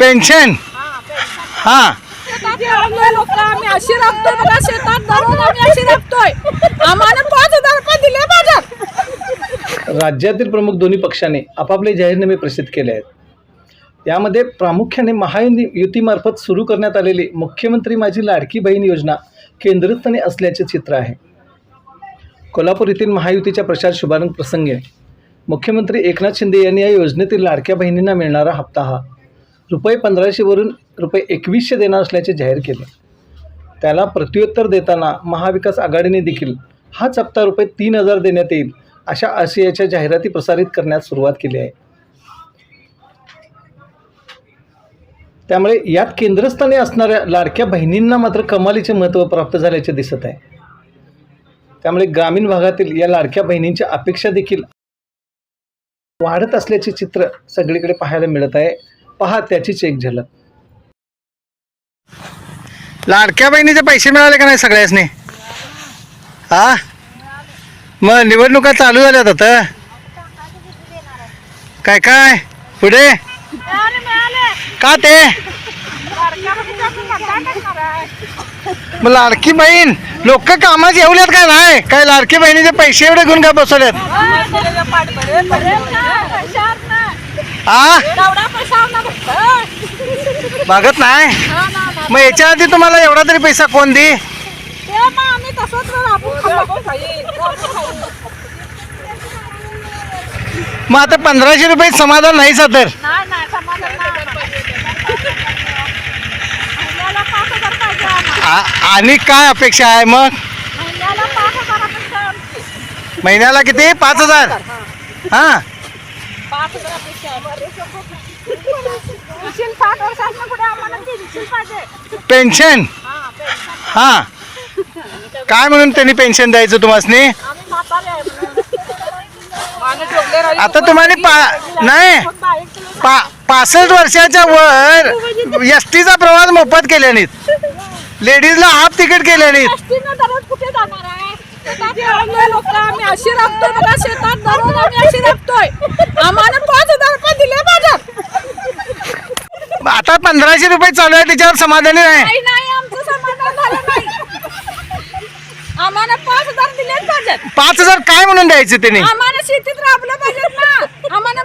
Pension? हा. शेतात एवढे लोक आम्ही अशी राबतोय बघा शेतात दररोज आम्ही अशी राबतोय आम्हाला पाच हजार रुपये दिले पाहिजेत राज्यातील प्रमुख दोन्ही पक्षाने आपापले जाहीरनामे प्रसिद्ध केले आहेत. यामध्ये प्रामुख्याने महायुतीमार्फत सुरू करण्यात आलेली मुख्यमंत्री माझी लाडकी बहीण योजना केंद्रस्थानी असल्याचे चित्र आहे. कोल्हापूर येथील महायुतीच्या प्रचार शुभारंभ प्रसंगी मुख्यमंत्री एकनाथ शिंदे यांनी या योजनेतील लाडक्या बहिणींना मिळणारा हप्ता हा रुपये पंधराशेवरून रुपये एकवीसशे देणार असल्याचे जाहीर केले. त्याला प्रत्युत्तर देताना महाविकास आघाडीने देखील हाच हप्ता रुपये तीन हजार देण्यात येईल अशा आशयाच्या जाहिराती प्रसारित करण्यास सुरुवात केली आहे. त्यामुळे यात केंद्रस्थानी असणाऱ्या लाडक्या बहिणींना मात्र कमालीचे महत्त्व प्राप्त झाल्याचे दिसत आहे. त्यामुळे ग्रामीण भागातील या लाडक्या बहिणींच्या अपेक्षा देखील वाढत असल्याचे चित्र सगळीकडे पाहायला मिळत आहे. पहा त्याचीच एक झलक लाडक्या बहिणीचे पैसे मिळाले का नाही सगळ्यासनी? हा? मग निवडणुका चालू झाल्यात आता. काय काय? पुढे? का ते? मग लाडकी बहीण लोक कामात येऊल्यात काय नाही? काय लाडकी बहिणीचे पैसे एवढे घेऊन का बसवल्यात? हा मागत नाही? मग याच्या आधी तुम्हाला एवढा तरी पैसा कोण दे? मग आता पंधराशे रुपये समाधान नाही तर. आ- आणि काय अपेक्षा आहे मग? महिन्याला किती? पाच हजार? हा. पेन्शन हा पेन्शन. हा. काय म्हणून त्यांनी पेन्शन द्यायचं तुम्हाला. आता तुम्हाला पा नाही. पा पासष्ट वर्षाच्या वर एस टीचा प्रवास मोफत केल्याने लेडीजला हाफ तिकीट केल्याने एसटीनं दररोज कुठे जाणार आहे शेतात एवढे लोक आम्ही अशी राबतोय बघा शेतात दररोज आम्ही अशी राबतोय आम्हाला पाच हजार रुपये दिले पाहिजेत आता पंधराशे रुपये चालू आहे त्याच्यावर समाधानी नाही नाही नाही आमचं समाधान झालं नाही. आम्हाला पाच हजार पाहिजेत. पाच हजार काय म्हणून द्यायचे त्यांनी? आम्हाला शेतीत राबलं पाहिजेत ना. आम्हाला